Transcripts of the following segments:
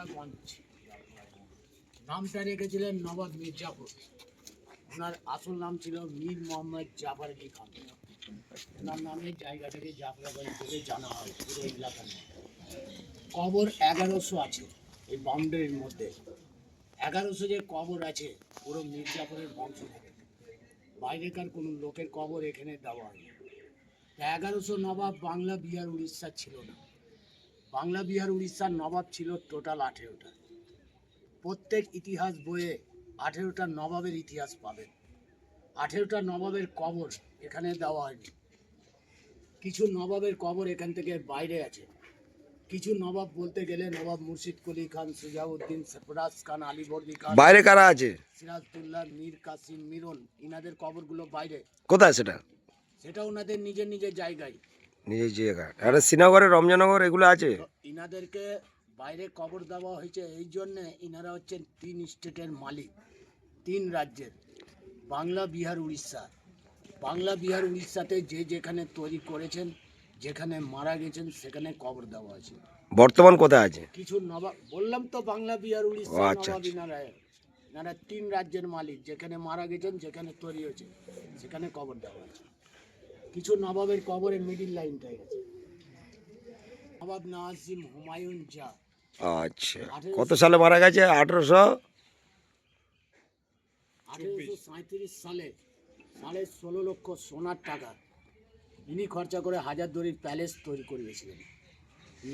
মারাগঞ্জ নামটা রেখেছিলেন নবাব মির্জাপুর। ওনার আসল নাম ছিল মীর মোহাম্মদ জাফর আলী খান। ওনার নামে জায়গাটাকে জাফরাবাড়ি বলে জানা হয় পুরো এলাকার কবর এগারোশো আছে এই বাউন্ডারির মধ্যে। এগারোশো যে কবর আছে, পুরো মির্জাপুরের বংশ বাইরেকার কোনো লোকের কবর এখানে দেওয়া হয় এগারোশো নবাব বাংলা বিহার উড়িষ্যা ছিল না। বাংলা বিহার উড়িষ্যার নবাব ছিল টোটাল আঠেরোটা। প্রত্যেক ইতিহাস বইয়ে আঠেরোটা নবাবের ইতিহাস পাবেন। আঠেরোটা নবাবের কবর এখানে দেওয়া হয়নি। কিছু নবাবের কবর এখান থেকে বাইরে আছে। কিছু নবাব বলতে গেলে নবাব মুর্শিদ কলি খান সুজাউদ্দিন সফরাজ খান আলিবর্দী খান বাইরে কারা আছে? সিরাজদুল্লাহ মীর কাসিম মিরন ইনাদের কবরগুলো বাইরে। কোথায় সেটা? সেটা ওনাদের নিজের নিজের জায়গায়। নিজের জায়গা। একটা শ্রীনগরে রমজানগর এগুলো আছে? ইনাদেরকে বাইরে কবর দেওয়া হয়েছে এই জন্যে ইনারা হচ্ছেন তিন স্টেটের মালিক তিন রাজ্যের। বাংলা বিহার উড়িষ্যা। বাংলা বিহার উড়িষ্যাতে যে যেখানে তৈরি করেছেন যেখানে মারা গেছেন সেখানে কবর দেওয়া আছে বর্তমান কোথায় আছে? কিছু নবাব বললাম তো বাংলা বিহার উড়িষ্যা আচ্ছা, নবাব আচ্ছা। ইনারা ইনারা তিন রাজ্যের মালিক যেখানে মারা গেছেন যেখানে তৈরি হয়েছে সেখানে কবর দেওয়া আছে কিছু নবাবের কবরের মিডিল লাইনটাই আছে। নবাব নাজিম হুমায়ুন জা। আচ্ছা কত সালে মারা গেছে? আঠেরোশো? আঠেরোশো সাঁত্রিশ সালে সাড়ে ষোলো লক্ষ সোনার টাকা ইনি খরচা করে হাজারদুয়ারির প্যালেস তৈরি করিয়েছিলেন।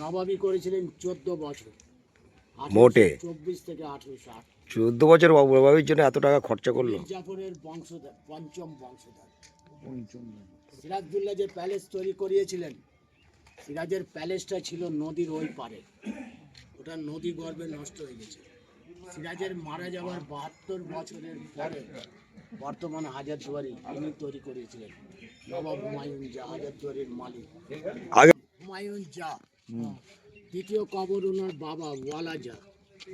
নবাবী করেছিলেন চোদ্দ বছর। মোটে? চব্বিশ থেকে আঠেরোশো আট। চোদ্দ বছর বাবুর জন্য এত টাকা খরচা করল। জাফরের বংশধর পঞ্চম বংশধর। সিরাজদুল্লাহ যে প্যালেস তৈরি করিয়েছিলেন সিরাজের প্যালেসটা ছিল নদীর ওই পারে ওটা নদী গর্ভে নষ্ট হয়ে গেছে। সিরাজের মারা যাওয়ার বাহাত্তর বছরের পরে বর্তমান হাজারদুয়ারি তিনি তৈরি করিয়েছিলেন। নবাব হুমায়ুন জা হাজারদুয়ারির মালিক। হুমায়ুন জা দ্বিতীয় কবর ওনার বাবা ওয়ালা জা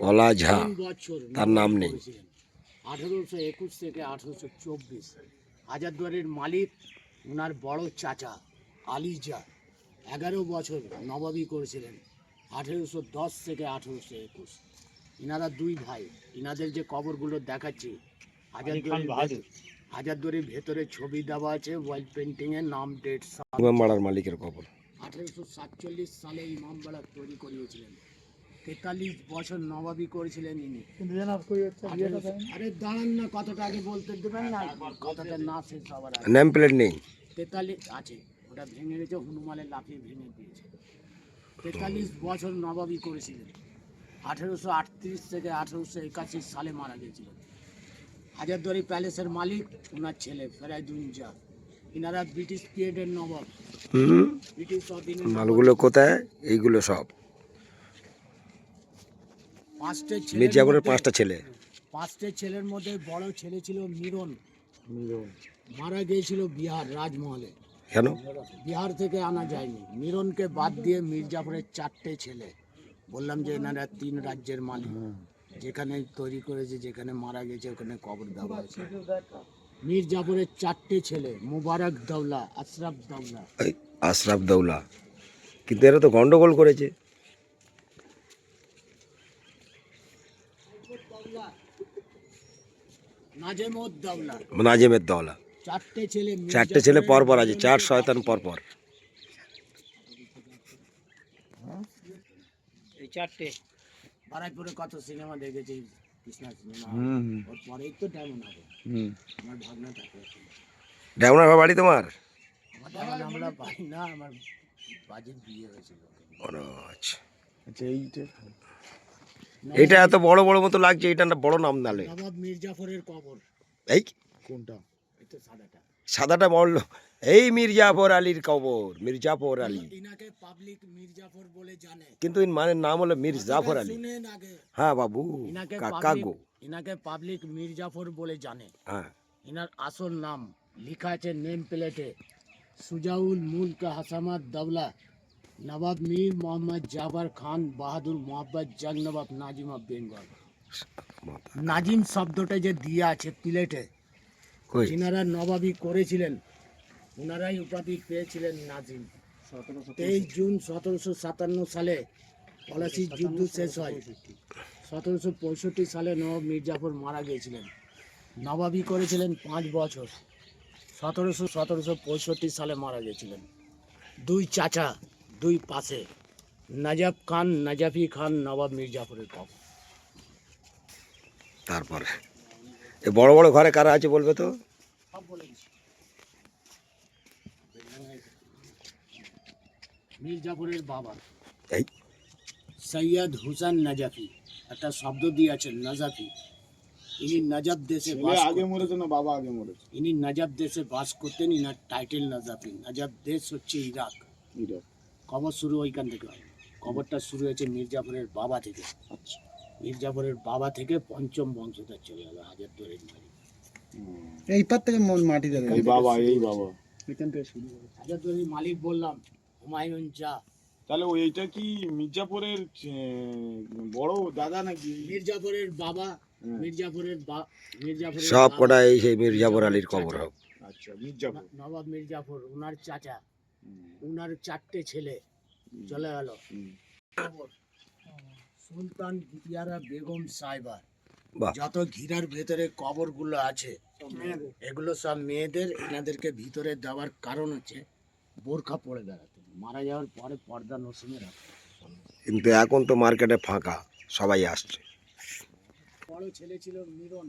ওলা ঝা বছর তার নাম নেই। আঠারোশো একুশ থেকে আঠারোশো চব্বিশ। হাজারদুয়ারের মালিক ওনার বড় চাচা আলিজা। এগারো বছর নবাবী করেছিলেন আঠেরোশো দশ থেকে আঠেরোশো একুশ। ইনারা দুই ভাই ইনাদের যে কবরগুলো দেখাচ্ছি হাজারদুয়ারির ভেতর- হাজারদুয়ারির ভেতরে ছবি দেওয়া আছে ওয়াইল পেন্টিংয়ে নাম ডেট ইমামবাড়ার মালিকের খবর আঠেরোশো সাতচল্লিশ সালে ইমামবাড়া তৈরি করিয়েছিলেন। তেতাল্লিশ বছর নবাবী করেছিলেন ইনি। আরে দাঁড়ান না কথাটা আগে বলতে দেবেন না কথাটা না শেষ হবার নেম প্লেট নেই। তেতাল্লিশ আছে ওটা ভেঙে গেছে হনুমানের লাফিয়ে ভেঙে দিয়েছে। তেতাল্লিশ বছর নবাবী করেছিলেন। আঠেরোশো আটত্রিশ থেকে আঠেরোশো একাশি সালে মারা গেছিলেন হাজারদুয়ারি প্যালেসের মালিক ওনার ছেলে ফেরাইদুন জা ইনারা ব্রিটিশ পিরিয়ডের নবাব। হুম। ব্রিটিশ মালগুলো কোথায়? এইগুলো সব। পাঁচটা ছেলের মির্জাপুরের পাঁচটা ছেলে। পাঁচটা ছেলের মধ্যে বড় ছেলে ছিল মিরন। মারা গিয়েছিল বিহার রাজমহলে। কেন? বিহার থেকে আনা যায়নি। মিরনকে বাদ দিয়ে মির্জাপুরের চারটে ছেলে। বললাম যে এনারা তিন রাজ্যের মালিক। যেখানে তৈরি করেছে যেখানে মারা গেছে ওখানে কবর দেওয়া আছে মির্জাপুরের চারটে ছেলে মুবারক দৌলা আশরাফ দৌলা। আশরাফ দৌলা। কিন্তু এরা তো গন্ডগোল করেছে নাজেমুদ দৌলা নাজেমের দৌলা। চারটে ছেলে পরপর আছে চার শয়তান পরপর। এই চারটে। কত সিনেমা দেখেছি কৃষ্ণা সিনেমা। ওর পরেই তো হবে। আমার ভাবনা থাকে। ডেমনার বাড়ি তোমার? আমরা না আমার বাজেট বিয়ে হয়েছিল। ও, আচ্ছা। নবাব- এইটা এত বড় বড় মতো লাগছে এটা না বড় নাম নালে। নবাব মির্জাফরের কবর। এই? কোনটা? সাদাটা। বলল এই মির্জাফর আলীর কবর মির্জাফর আলী। ইনাকে পাবলিক মির্জাফর বলে জানে। কিন্তু মানে নাম হলো মীর জাফর আলী হ্যাঁ বাবু কাকা পাবলিক গো। ইনাকে পাবলিক মির্জাফর বলে জানে। হ্যাঁ। ইনার আসল নাম লেখা আছে নেম প্লেটে। সুজাউল মুলক হাসামাত দাওলা। নবাব মীর মোহাম্মদ জাফর খান বাহাদুর মোহাম্মদ জং নবাব নাজিম অফ বেঙ্গল নাজিম শব্দটা যে দিয়ে আছে প্লেটে যিনারা নবাবী করেছিলেন ওনারাই উপাধি পেয়েছিলেন নাজিম তেইশ জুন সতেরোশো সাতান্ন সালে পলাশির যুদ্ধ শেষ হয়। সতেরোশো পঁয়ষট্টি সালে নবাব মির্জাফর মারা গিয়েছিলেন নবাবি করেছিলেন পাঁচ বছর। সতেরোশো সতেরোশো পঁয়ষট্টি সালে মারা গিয়েছিলেন দুই চাচা দুই পাশে। নাজাব খান নাজাফি খান নবাব মির্জাফরের কবর তারপরে? এ বড় বড় ঘরে কারা আছে বলবে তো? সব বলে দিচ্ছি। মির্জাফরের বাবা। এই। সৈয়দ হুসেন নাজাফি। একটা শব্দ দিয়েছেন নাজাফি। ইনি নাজাব দেশে বাস আগে করতেন। মরেছে না বাবা আগে মরেছে? ইনি নাজাব দেশে বাস করতেন ইনার টাইটেল নাজাফি। নাজাব দেশ হচ্ছে ইরাক। এটা কবর শুরু ওইখান থেকে হয়। কবরটা শুরু হয়েছে মির্জাফরের বাবা থেকে। আচ্ছা। মির্জাফরের বাবা থেকে পঞ্চম বংশধর চলে গেল হাজার মারি এই পার থেকে মন মাটি দেবে এই বাবা এই বাবা। এখান থেকে শুরু হবে। হাজার দরের মালিক বললাম হুমায়ুন চা তাহলে ওই এইটা কি মির্জাপুরের বড় দাদা নাকি? মির্জাফরের বাবা হ্যাঁ। মির্জাফরের বা- মির্জাফরের সব কটা এই সেই মির্জাফর আলীর কবর হোক। আচ্ছা মির্জাপুর। নবাব মির্জাফর ওনার চাচা। ওনার চারটে ছেলে চলে গেল। সুলতান গিতিয়ারা বেগম সাইবার যত ঘিরার ভেতরে কবরগুলো আছে এগুলো সব মেয়েদের এনাদেরকে ভিতরে দেওয়ার কারণ হচ্ছে বোরখা পরে বেড়াতে। মারা যাওয়ার পরে পর্দা নসিমে রাখতে। কিন্তু এখন তো মার্কেটে ফাঁকা সবাই আসছে। বড় ছেলে ছিল মিরন।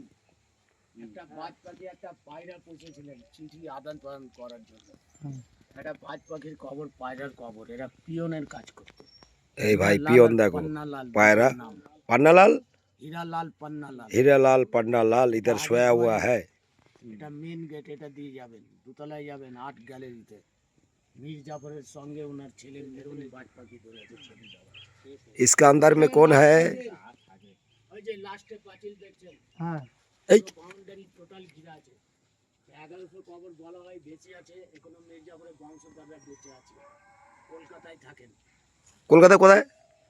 একটা বাজ পাখি একটা পায়রা পুষেছিলেন চিঠি আদান প্রদান করার জন্য। হুম। একটা বাজ পাখির কবর পায়রার কবর এরা পিয়নের কাজ করতো এই ভাই লাল পিয়ন আর দেখো পান্নালাল পায়রা। নাম। पन्नालाल হীরালাল পান্নালাল हीरालाल पन्नालाल इधर सोया हुआ है এটা মেন গেট এটা দিয়ে যাবেন দোতলায় যাবেন আর্ট গ্যালারিতে মীর জাফরের সঙ্গে ওনার ছেলে মেরুনি বাজ পাখি ধরেছে ছবি দেওয়া इसका अंदर में कौन है ওই যে লাস্টে পাঁচিল দেখছেন হ্যাঁ এই বাউন্ডারি টোটাল ঘিরা আছে এগারোশো কবর বলা হয় বেঁচে আছে। এখনও মির্জাপুরের বংশধররা বেঁচে আছে। কলকাতায় থাকেন। কলকাতা কোথায়?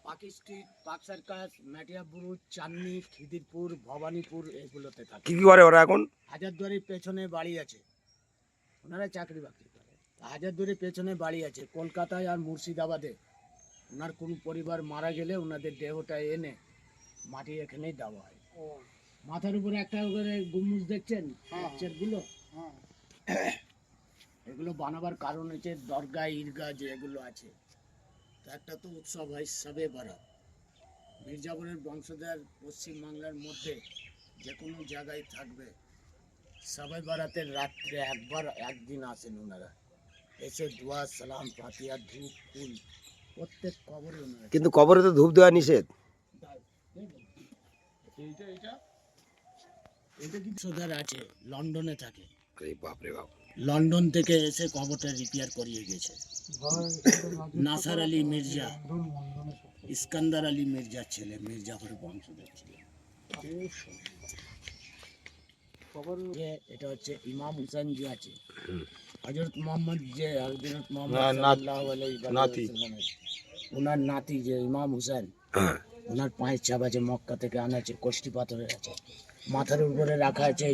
Park Street Park Circus Metiabruz Chandni Khidirpur Bhowanipore এগুলোতে থাকে। কি কি করে ওরা এখন? হাজারদুয়ারির পেছনে বাড়ি আছে। ওনারা চাকরি বাকরি করে। হাজারদুয়ারির পেছনে বাড়ি আছে। কলকাতায় আর মুর্শিদাবাদে। ওনার কোন পরিবার মারা গেলে ওনাদের দেহটা এনে মাটি এখানেই দেওয়া হয়। মাথার উপরে একটা গুমুজ দেখছেন? গুলো? এগুলো বানাবার কারণ হচ্ছে দরগা ঈদগাহ যে এগুলো আছে। তো একটা তো উৎসব হয় সবে বারাত। মির্জাপুরের বংশধর পশ্চিমবাংলার মধ্যে যে কোনো জায়গায় থাকবে। সবাই বারাতের রাত্রে একবার একদিন আসেন ওনারা। এসে দোয়া সালাম পাতিয়া ধূপ ফুল প্রত্যেক কবরে ওনারা। কিন্তু কবরে তো ধূপ দেওয়া নিষেধ। এইটা এইটা? এটা কি সোদার আছে? লন্ডনে থাকে। বাপরে বাপ। লন্ডন থেকে এসে কবরটা রিপেয়ার করিয়ে গেছে। নাসার আলী মির্জা ইস্কান্দার আলী মির্জার ছেলে মির্জাফরের বংশধর ছিলেন যে এটা হচ্ছে ইমাম হুসেন যে আছে। হজরত মোহাম্মদ যে হজরত মোহাম্মদ ওনার নাতি যে ইমাম হুসেন হ্যাঁ। ওনার পায়ের চাপ আছে মক্কা থেকে আনা আছে কোষ্ঠী পাথরের আছে মাথার উপরে রাখা আছে